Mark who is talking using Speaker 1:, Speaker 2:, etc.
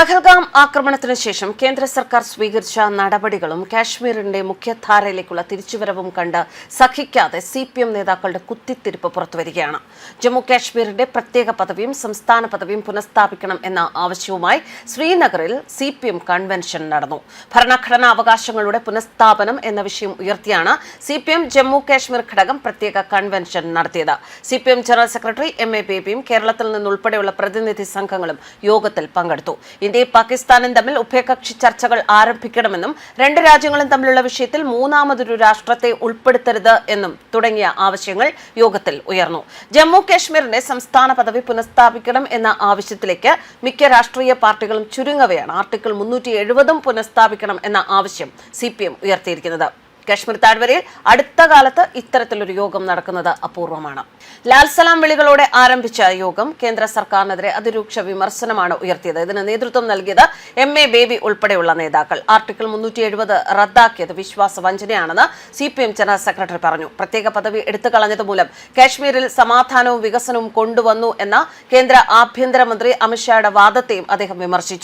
Speaker 1: പഹൽഗാം ആക്രമണത്തിന് ശേഷം കേന്ദ്ര സർക്കാർ സ്വീകരിച്ച നടപടികളും കാശ്മീരിന്റെ മുഖ്യധാരയിലേക്കുള്ള തിരിച്ചുവരവും കണ്ട് സഹിക്കാതെ സി പി എം നേതാക്കളുടെ കുത്തിത്തിരിപ്പ് പുറത്തുവരികയാണ്. ജമ്മു കാശ്മീരിന്റെ പ്രത്യേക പദവിയും സംസ്ഥാന പദവിയും പുനഃസ്ഥാപിക്കണം എന്ന ആവശ്യവുമായി ശ്രീനഗറിൽ സി പി എം കൺവെൻഷൻ നടന്നു. ഭരണഘടനാ അവകാശങ്ങളുടെ പുനഃസ്ഥാപനം എന്ന വിഷയം ഉയർത്തിയാണ് C P M Jammu Kashmir ഘടകം പ്രത്യേക കൺവെൻഷൻ നടത്തിയത്. C P M general secretary M A ബേബിയും കേരളത്തിൽ നിന്നുൾപ്പെടെയുള്ള പ്രതിനിധി സംഘങ്ങളും യോഗത്തിൽ പങ്കെടുത്തു. ഇന്ത്യയും പാകിസ്ഥാനും തമ്മിൽ ഉഭയകക്ഷി ചർച്ചകൾ ആരംഭിക്കണമെന്നും രണ്ട് രാജ്യങ്ങളും തമ്മിലുള്ള വിഷയത്തിൽ മൂന്നാമതൊരു രാഷ്ട്രത്തെ ഉൾപ്പെടുത്തരുത് എന്നും തുടങ്ങിയ ആവശ്യങ്ങൾ യോഗത്തിൽ ഉയർന്നു. ജമ്മു കാശ്മീരിന്റെ സംസ്ഥാന പദവി പുനഃസ്ഥാപിക്കണം എന്ന ആവശ്യത്തിലേക്ക് മിക്ക രാഷ്ട്രീയ പാർട്ടികളും ചുരുങ്ങവെയാണ്. ആർട്ടിക്കിൾ മുന്നൂറ്റി എഴുപതും പുനഃസ്ഥാപിക്കണം എന്ന ആവശ്യം സി ഉയർത്തിയിരിക്കുന്നത്. കാശ്മീർ താഴ്വരയിൽ അടുത്ത കാലത്ത് ഇത്തരത്തിലൊരു യോഗം നടക്കുന്നത് അപൂർവമാണ്. ലാൽസലാം വിളികളോടെ ആരംഭിച്ച യോഗം കേന്ദ്ര സർക്കാരിനെതിരെ അതിരൂക്ഷ വിമർശനമാണ് ഉയർത്തിയത്. ഇതിന് നേതൃത്വം നൽകിയത് എം എ ബേബി ഉൾപ്പെടെയുള്ള നേതാക്കൾ. ആർട്ടിക്കിൾ മുന്നൂറ്റി എഴുപത് റദ്ദാക്കിയത് വിശ്വാസ വഞ്ചനയാണെന്ന് C P M general secretary പറഞ്ഞു. പ്രത്യേക പദവി എടുത്തു കളഞ്ഞത് മൂലം കാശ്മീരിൽ സമാധാനവും വികസനവും കൊണ്ടുവന്നു എന്ന കേന്ദ്ര ആഭ്യന്തരമന്ത്രി അമിത്ഷായുടെ വാദത്തെയും അദ്ദേഹം വിമർശിച്ചു.